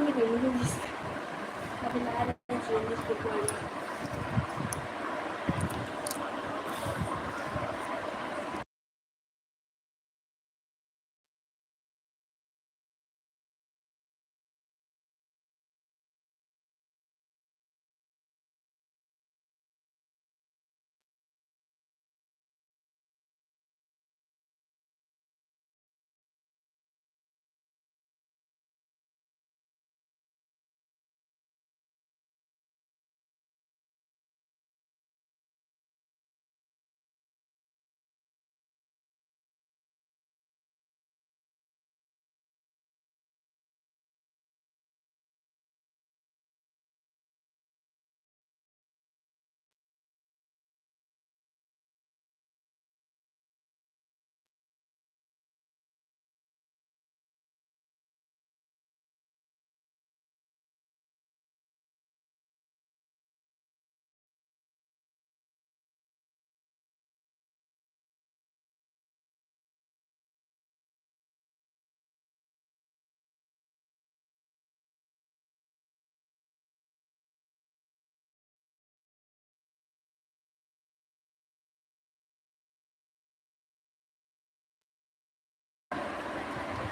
Menino, não está. Na verdade,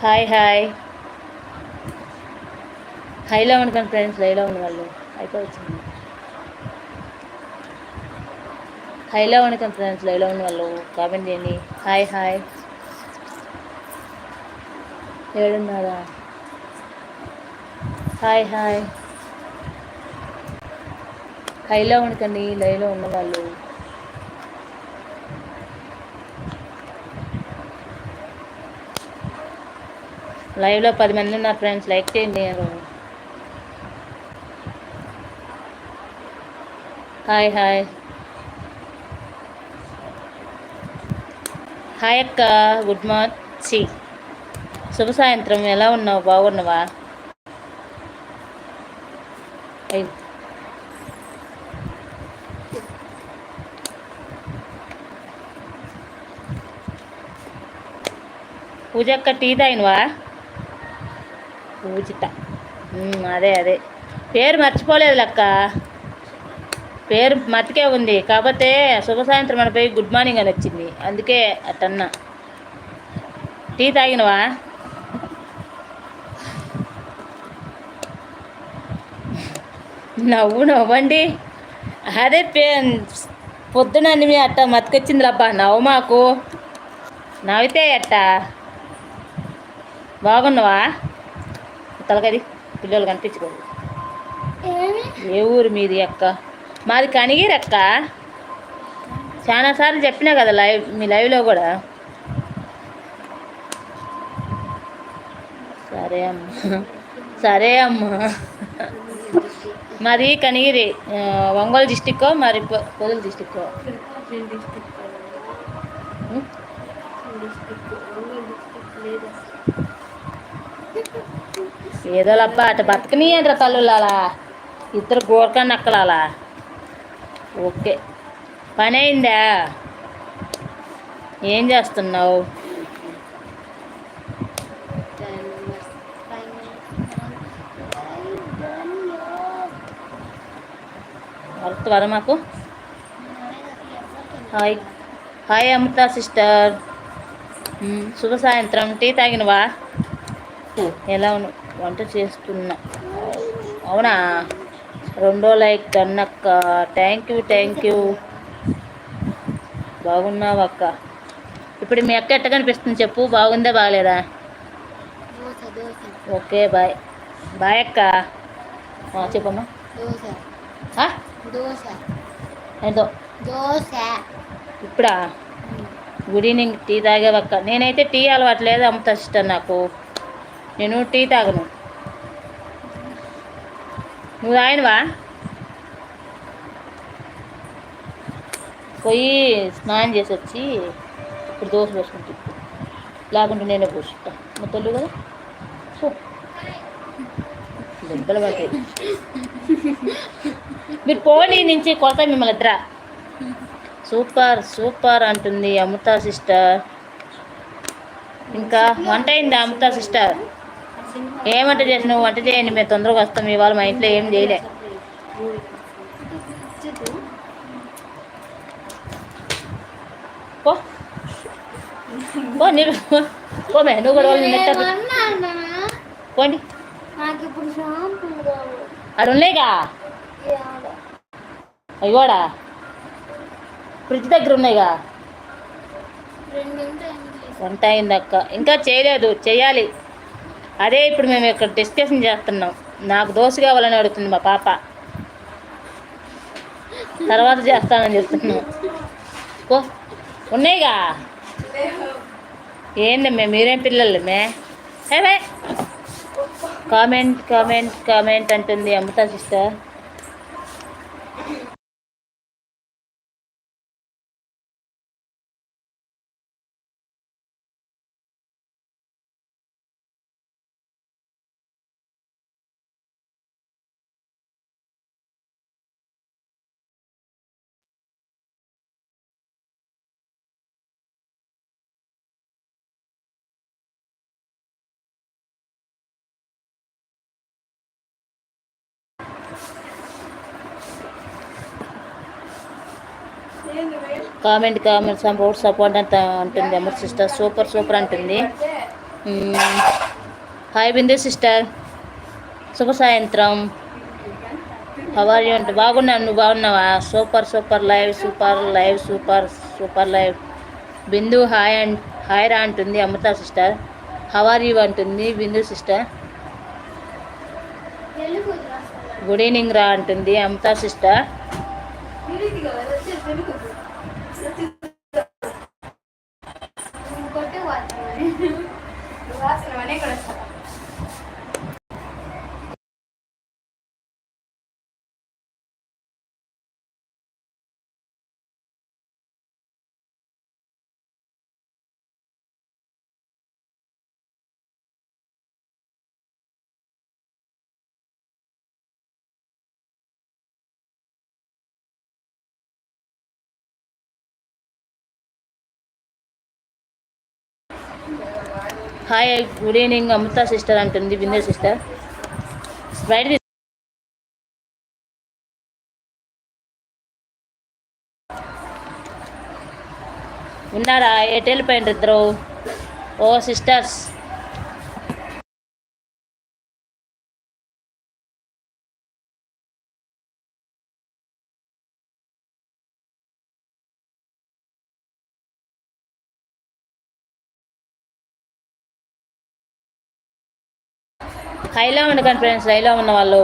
hi hi. హైలో ఉండకండి friends లైలో ఉన్న వాళ్ళు అయిపోవచ్చింది హైలో ఉండకండి ఫ్రెండ్స్ లైలో ఉన్న వాళ్ళు కామెంట్ చేయండి. Hi hi. ఏడున్నారా hi hi. హైలో ఉండకండి లైలో ఉన్నవాళ్ళు లైవ్లో పది మంది ఉన్నారు ఫ్రెండ్స్ లైక్ చేయండి హాయ్ హాయ్ హాయ్ అక్క. గుడ్ మార్నింగ్ శుభ సాయంత్రం. ఎలా ఉన్నావు? బాగున్నావా? పూజ అక్క టీ తాగినవా? పూజిత అదే అదే. పేరు మర్చిపోలేదు లక్క. పేరు మతికే ఉంది. కాకపోతే శుభ సాయంత్రం అని పోయి గుడ్ మార్నింగ్ అని వచ్చింది. అందుకే అట్టన్నా. టీ తాగినవా? నవ్వు నవ్వండి. అదే పే పొద్దున మీ అట్ట మతికొచ్చింది అబ్బా నవ్వు మాకు. నవ్వితే అట్ట బాగున్నావా? తలకది పిల్లలు కనిపించుకోదు ఏ ఊరు మీది అక్క? మాది కనిగిరి అక్క. చాలాసార్లు చెప్పినా కదా లైవ్ మీ లైవ్లో కూడా. సరే అమ్మా. సరే అమ్మా. మాది కనిగిరి ఒంగోలు డిస్టిక్ మరి పొదలు డిస్టిక్ ఏదో లబ్బా అటు బతకని అంటారు తల్లులాలా ఇద్దరు గోరకన్న అక్కలాలా ఓకే. పని అయిందా ఏం చేస్తున్నావు? వరుతారా మాకు. హాయ్. Hi Amrutha sister. శుభ సాయంత్రం. టీ తాగినవా? ఎలా ఉన్నా వంట చేస్తున్నా. అవునా? రెండో లైక్ కన్నక్క. థ్యాంక్ యూ థ్యాంక్ యూ బాగున్నావు అక్క ఇప్పుడు మీ అక్క ఎట్ట కనిపిస్తుంది చెప్పు? బాగుందా బాగలేదా ఓకే బాయ్. బాయ్ అక్క. చెప్పమ్మా. దోశ దోశ ఇప్పుడా? గుడ్ ఈవినింగ్ టీ తాగేవక్క. నేనైతే టీ అలవాట్లేదు అమ్ముతా ఇష్టం నాకు. నేను టీ తాగను. నువ్వు తాగినవా? పోయి స్నానం చేసి వచ్చి ఇప్పుడు దోశ పోసుకుంటా. లేకుంటే నేనే పోసుకుంటా. మా తల్లు కదా? సో దెబ్బలు పడతాయి. మీరు పోనీ నుంచి కొడతా మిమ్మల్ని ఇద్దరా. సూపర్ సూపర్ అంటుంది అమృత సిస్టర్. ఇంకా వంట అయిందా అమృత సిస్టర్? ఏం వంట చేసి నువ్వు వంట చేయండి మేము తొందరగా వస్తాం. ఇవాళ మా ఇంట్లో ఏం చేయలే. పో. నీళ్ళు నువ్వు కూడా వాళ్ళు పోండి. ఉన్నాయిగా? కూడా ఫ్రిడ్జ్ దగ్గర ఉన్నాయిగా? వంట అయింది అక్క ఇంకా చేయలేదు. చేయాలి అదే ఇప్పుడు మేము ఇక్కడ డిస్కషన్ చేస్తున్నాం. నాకు దోశ కావాలని అడుగుతుంది మా పాప. తర్వాత చేస్తానని చెప్తున్నాం. ఓ ఉన్నాయిగా? ఏందమ్మే మీరేం పిల్లలు మే? హే కామెంట్ కామెంట్ కామెంట్ అంటుంది Amrutha sister. Comment comment support support అంత అంటుంది అమృత సిస్టర్. సూపర్ సూపర్ అంటుంది. Hi Bindu sister. శుభ సాయంత్రం. హవర్ యూ అంటే బాగున్నాను. నువ్వు బాగున్నావా? Super super live super live super super live. Bindu hi and hi రా అంటుంది అమృత సిస్టర్. హవర్ యూ అంటుంది బిందు సిస్టర్. గుడ్ ఈవినింగ్ రా అంటుంది అమితా సిస్టర్. ఇంకోటి hi good evening Amrutha sister అంటుంది బిందే సిస్టర్ స్ప్రైట్ ఉన్నారా? ఎటు వెళ్ళిపోయిండ్రు ఇద్దరు. ఓ సిస్టర్స్ హైలో ఉండకండి ఫ్రెండ్స్ హైలో ఉన్న వాళ్ళు.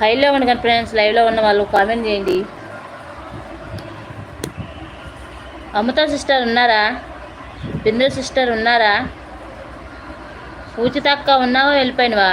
హైలో ఉండకండి ఫ్రెండ్స్ లైవ్లో ఉన్న వాళ్ళు కామెంట్ చేయండి. అమృత సిస్టర్ ఉన్నారా? బిందు సిస్టర్ ఉన్నారా? పూచితక్క ఉన్నావా? వెళ్ళిపోయినవా?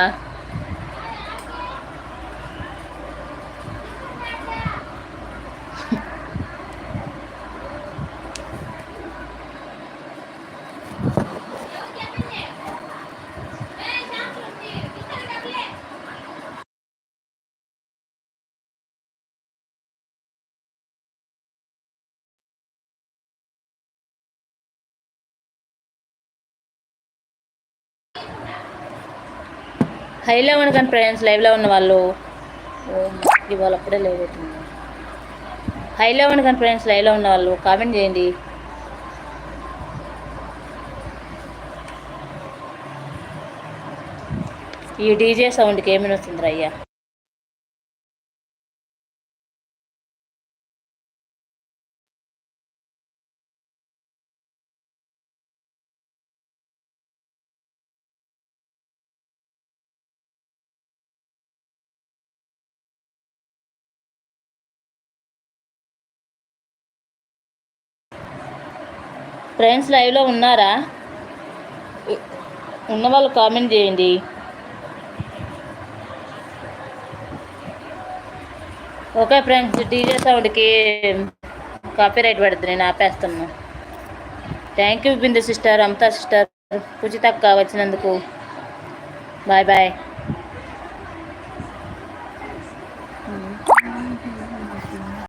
హైలో ఉండకండి ఫ్రెండ్స్ లైవ్లో ఉన్న వాళ్ళు ఇవాళ అప్పుడే లైవ్ అవుతుంది హైలో ఉండకండి ఫ్రెండ్స్ లైవ్లో ఉన్న వాళ్ళు కామెంట్ చేయండి. ఈ డీజే సౌండ్కి ఏమైనా వస్తుంది అయ్యా? ఫ్రెండ్స్ లైవ్లో ఉన్నారా? ఉన్న వాళ్ళు కామెంట్ చేయండి. ఓకే ఫ్రెండ్స్ డీజే సౌండ్కి కాపీ రైట్ పడుతుంది నేను ఆపేస్తాను thank you Bindu sister Amrutha sister పూజితక్క వచ్చినందుకు. Bye bye.